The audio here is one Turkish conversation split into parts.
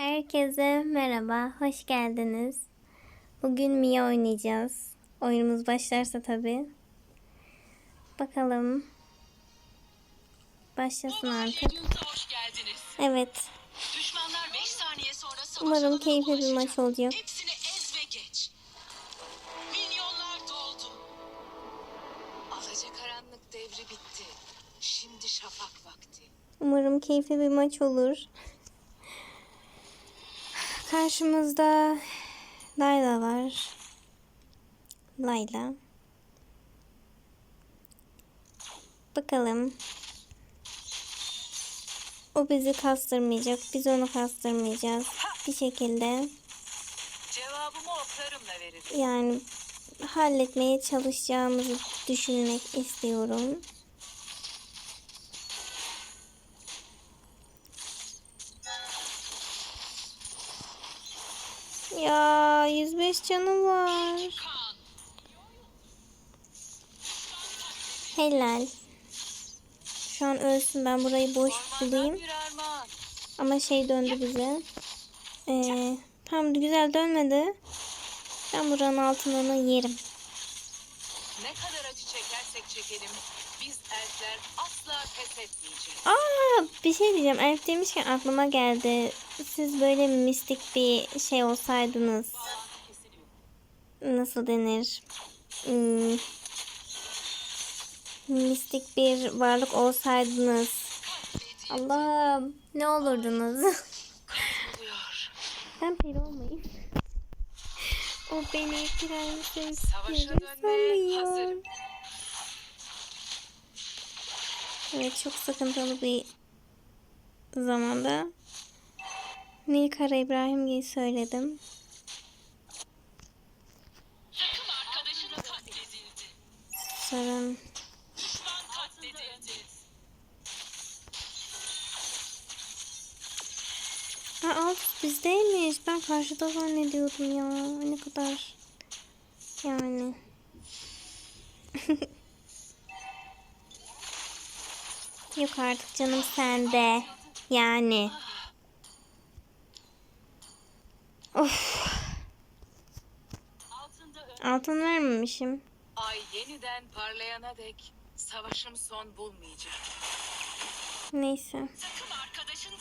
Herkese merhaba, hoş geldiniz. Bugün Mia oynayacağız. Oyunumuz başlarsa tabii. Bakalım. Başlasın artık. Evet, Düşmanlar 5 saniye sonra savaş umarım keyifli bir maç olacak. Umarım keyifli bir maç olur. Karşımızda Layla var. Layla. Bakalım. O bizi kastırmayacak. Biz onu kastırmayacağız. Bir şekilde Cevabımı oklarımla veririm. yani halletmeye çalışacağımızı düşünmek istiyorum. Ya 105 canı var. Helal. Şu an ölsün ben burayı boş bulayım. Ama şey döndü bize. Ee, tam güzel dönmedi. Ben buranın altından yerim. Ne kadar acı çekersek çekelim. Biz elfler asla pes etmeyeceğiz. Aa bir şey diyeceğim. Elf demişken aklıma geldi. Siz böyle mistik bir şey olsaydınız nasıl denir? Hmm, mistik bir varlık olsaydınız. Allah'ım ne olurdunuz? Ben peri olmayayım. O beni prenses Savaşa dönmeye hazırım. Evet çok sıkıntılı bir zamanda Nilkara İbrahim'i söyledim. Takım katledildi. Sorun. Ha alt bizdeymiş. Ben karşıda zannediyordum ya. Ne kadar yani. Yok artık canım sende. Yani. Of. Altın vermemişim. Ay yeniden parlayana dek savaşım son bulmayacak. Neyse. Takım arkadaşın.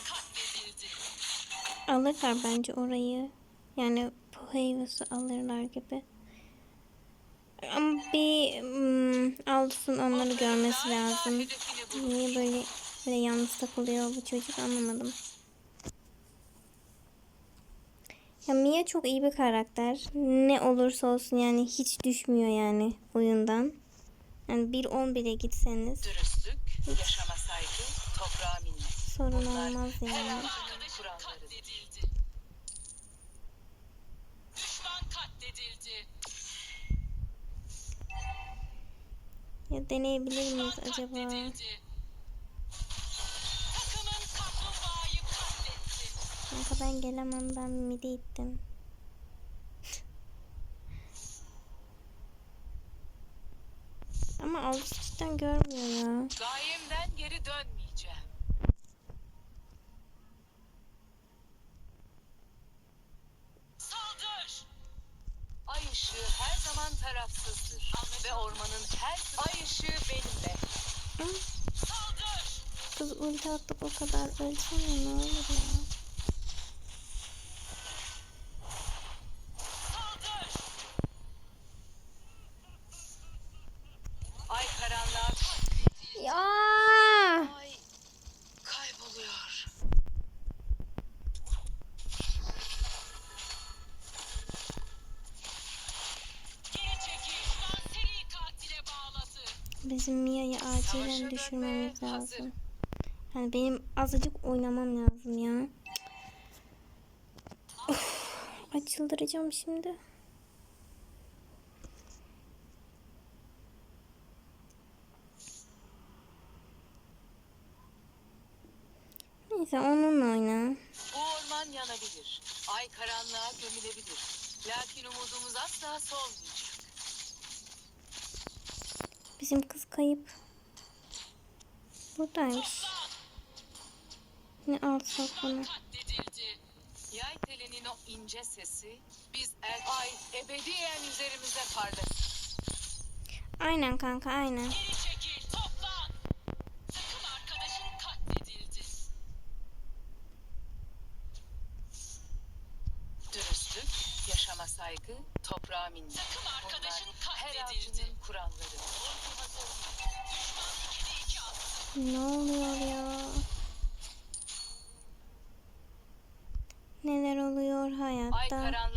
Alırlar bence orayı. Yani Poheyvas'ı alırlar gibi. Ama bir hmm, Aldıs'ın onları görmesi lazım. Niye böyle böyle yalnız takılıyor bu çocuk anlamadım. Ya Mia çok iyi bir karakter. Ne olursa olsun yani hiç düşmüyor yani oyundan. Yani 1-10 bile gitseniz Dürüstlük, yaşama saygı, toprağa minnet. Sorun olmaz yani. Ya deneyebilir miyiz acaba? Kanka ben gelemem ben midi ittim. Ama cidden görmüyor ya. Gayemden geri dönmeyeceğim. Saldır! Ay ışığı her zaman tarafsızdır. Ve ormanın her... Ay ışığı benimle. Hı? Saldır! Kız ulti attık o kadar ölsene ne olur ya. Savaşa düşürmemiz lazım. Yani benim azıcık oynamam lazım ya. Of, ay çıldıracağım şimdi. Neyse onunla oyna. Bu orman yanabilir. Ay karanlığa gömülebilir. Lakin umudumuz asla solmayacak. Bizim kız kayıp. Buradaymış. Ne alsak bunu. Katledildi. telinin o ince sesi biz er ay ebediyen üzerimize parlasın. Aynen kanka aynen. Geri çekil, toplan. Takım arkadaşın katledildi. Dürüstlük, yaşama saygı, toprağa minnet. Takım arkadaşın katledildi. Her avcının kuralları. Ne oluyor ya? Neler oluyor Ay hayatta?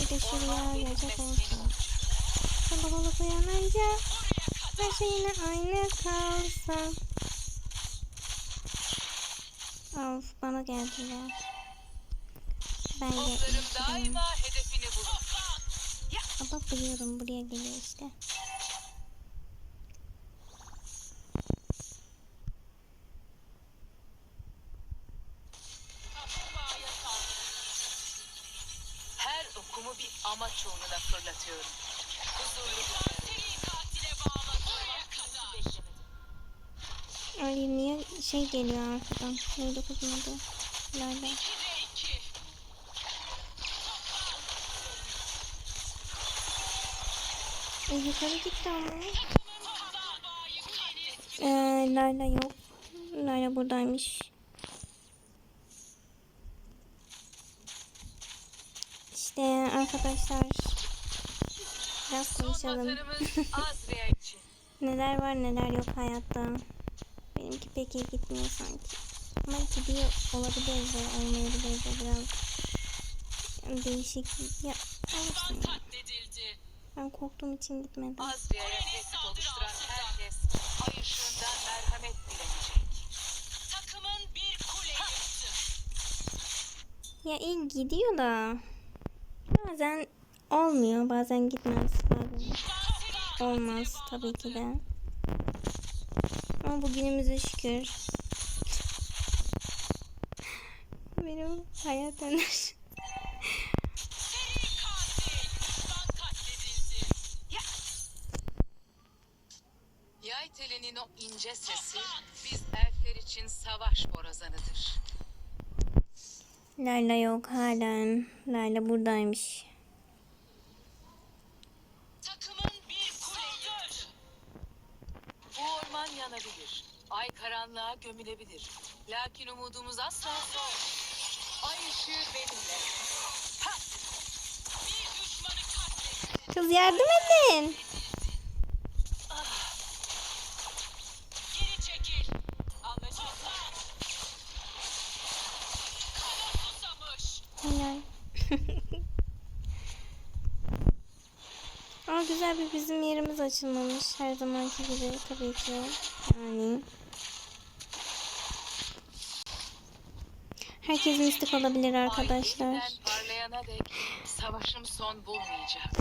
Bir de şuraya gelecek olsun. Kalabalık uyanınca her şey yine aynı kalsa. Of bana geldiler. Ben bulur. Ama biliyorum buraya geliyor işte. Ay niye şey geliyor arkadan? Neydi kızın adı? Layla. E, yukarı gitti ama. Ee, Layla yok. Layla buradaymış. İşte arkadaşlar biraz konuşalım. Neler var neler yok hayatta. Benimki pek iyi gitmiyor sanki. Ama gidiyor olabilir de olmayabilir de biraz. Yani değişik. Ya. Katledildi. Ben korktuğum için gitmedim. Azriya'ya tehdit oluşturan herkes ay ışığından merhamet dilenecek. Takımın bir kule yıktı. Ya iyi gidiyor da. Bazen olmuyor bazen gitmez. Bazen olmaz tabii ki de. Ama bugünümüze şükür. Benim hayat enerjim. Yay telinin o ince sesi biz elfler için savaş borazanıdır. Layla yok halen. Layla buradaymış. Takımın Ay karanlığa gömülebilir. Lakin umudumuz asla son. Ay ışığı benimle. Ha! Bir düşmanı katledildi. Kız yardım edin. Geri çekil. Anlaşıldı. Kana susamış. Helal. Ama güzel bir bizim yerimiz açılmamış. Her zamanki gibi tabii ki. Yani. Herkes mistik olabilir arkadaşlar. parlayana dek savaşım son bulmayacak.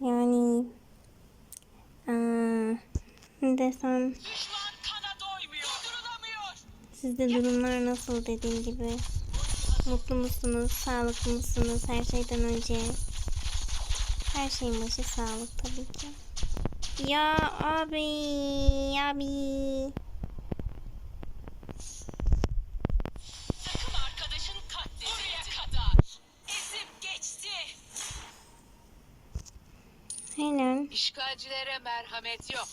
Yani. Aa, ne desem. Düşman kana doymuyor. Durulamıyor. Sizde durumlar nasıl dediğim gibi. Mutlu musunuz? Sağlıklı mısınız? Her şeyden önce. Her şeyin başı sağlık tabii ki. Ya abi, abi. Helal. İşgalcilere merhamet yok.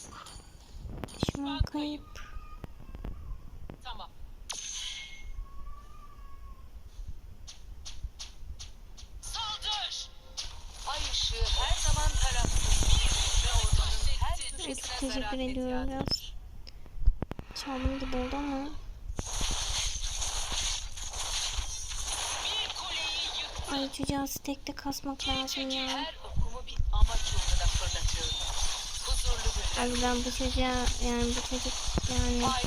Şu an kayıp. Köşesine teşekkür ediyorum biraz. Çaldım gibi oldu ama. Ay çocuğa tekte kasmak lazım ya. Abi ben bu çocuğa yani bu çocuk yani Ay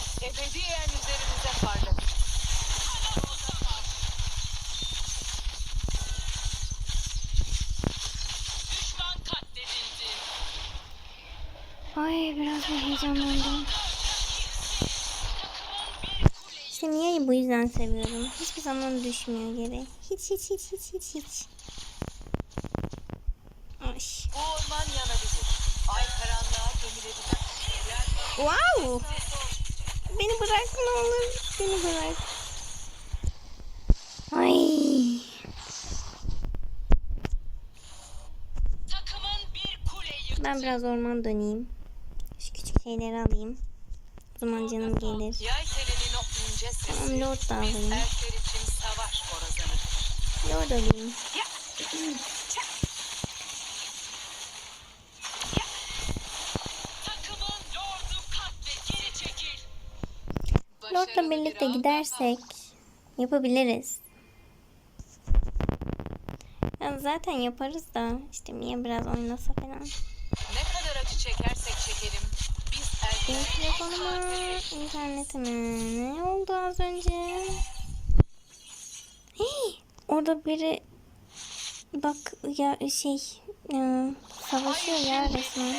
Ay biraz da heyecanlandım. İşte Mia'yı bu yüzden seviyorum. Hiçbir zaman düşmüyor geri. Hiç hiç hiç hiç hiç hiç. Ay. Bu orman yanabilir. Ay karanlığa gömülebilir. Wow. Beni bırak ne olur. Beni bırak. Ay. Ben biraz orman döneyim. Şeyleri alayım. O zaman canım gelir. Tamam lord da alayım. Lord alayım. Lord'la birlikte gidersek yapabiliriz. Ya zaten yaparız da işte Mia biraz oynasa falan. Ne kadar acı çekersek çekelim. Biz Benim erkekler telefonuma, internetime ne oldu az önce? Hey, orada biri bak ya şey ya, savaşıyor ya resmen.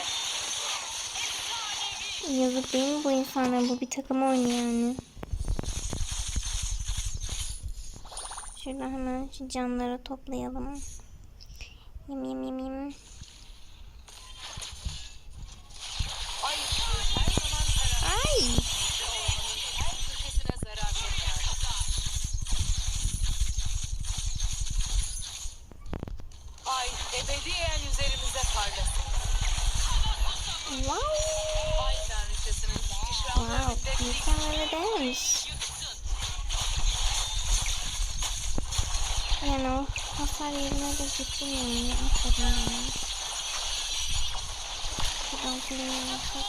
Yazık değil mi bu insanlar? Bu bir takım oynuyor yani. Şurada hemen şu canları toplayalım. Yem yem yem yem. Wow! Wow, mükemmel demiş. Yani o hasar yerine de gittim yani. Aferin yani. Şuradan kuleye yapsak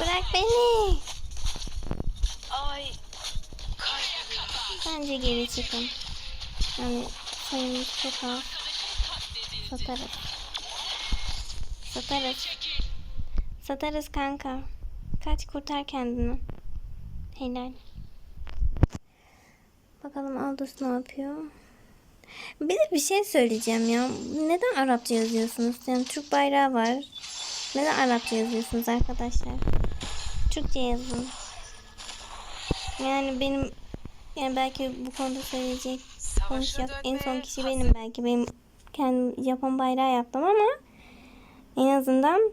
Bırak beni. Bence geri çıkın. Yani sayımız çok az. Satarız. Satarız. Satarız kanka. Kaç kurtar kendini. Helal. Bakalım Aldous ne yapıyor? Bir de bir şey söyleyeceğim ya. Neden Arapça yazıyorsunuz? Yani Türk bayrağı var. Neden Arapça yazıyorsunuz arkadaşlar? Türkçe yazın. Yani benim yani belki bu konuda söyleyecek konuşacak en son kişi benim belki. Benim kendim Japon bayrağı yaptım ama en azından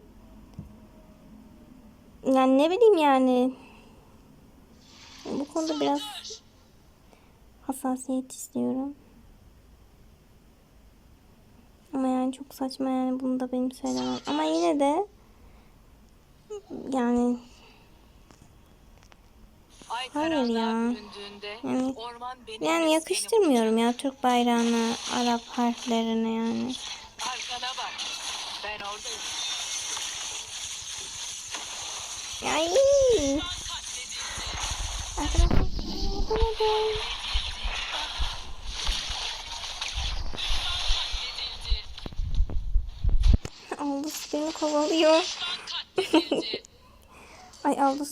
yani ne bileyim yani bu konuda biraz hassasiyet istiyorum. Ama yani çok saçma yani bunu da benim söylemem. Ama yine de yani Ay Hayır ya. Yani- yani yakıştırmıyorum ya Türk bayrağına, Arap harflerine yani. Arkana bak. Ben oradayım. Yapamadım. Aldous beni kovalıyor. Ay Aldous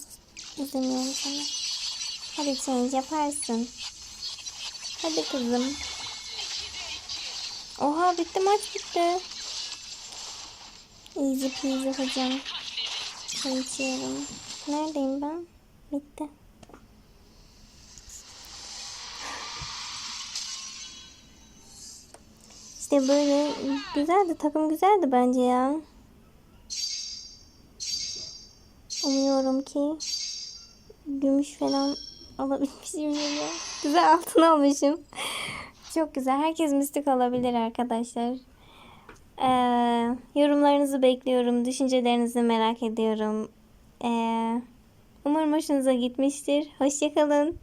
izlemiyorum seni. Hadi change yaparsın. Hadi kızım. Oha bitti maç bitti. Easy peasy hocam. İçiyorum. Neredeyim ben? Bitti. İşte böyle güzeldi. Takım güzeldi bence ya. Umuyorum ki gümüş falan alabilmişim ya. Güzel altın almışım. Çok güzel. Herkes mistik alabilir arkadaşlar. Ee, yorumlarınızı bekliyorum. Düşüncelerinizi merak ediyorum. Ee, umarım hoşunuza gitmiştir. Hoşçakalın.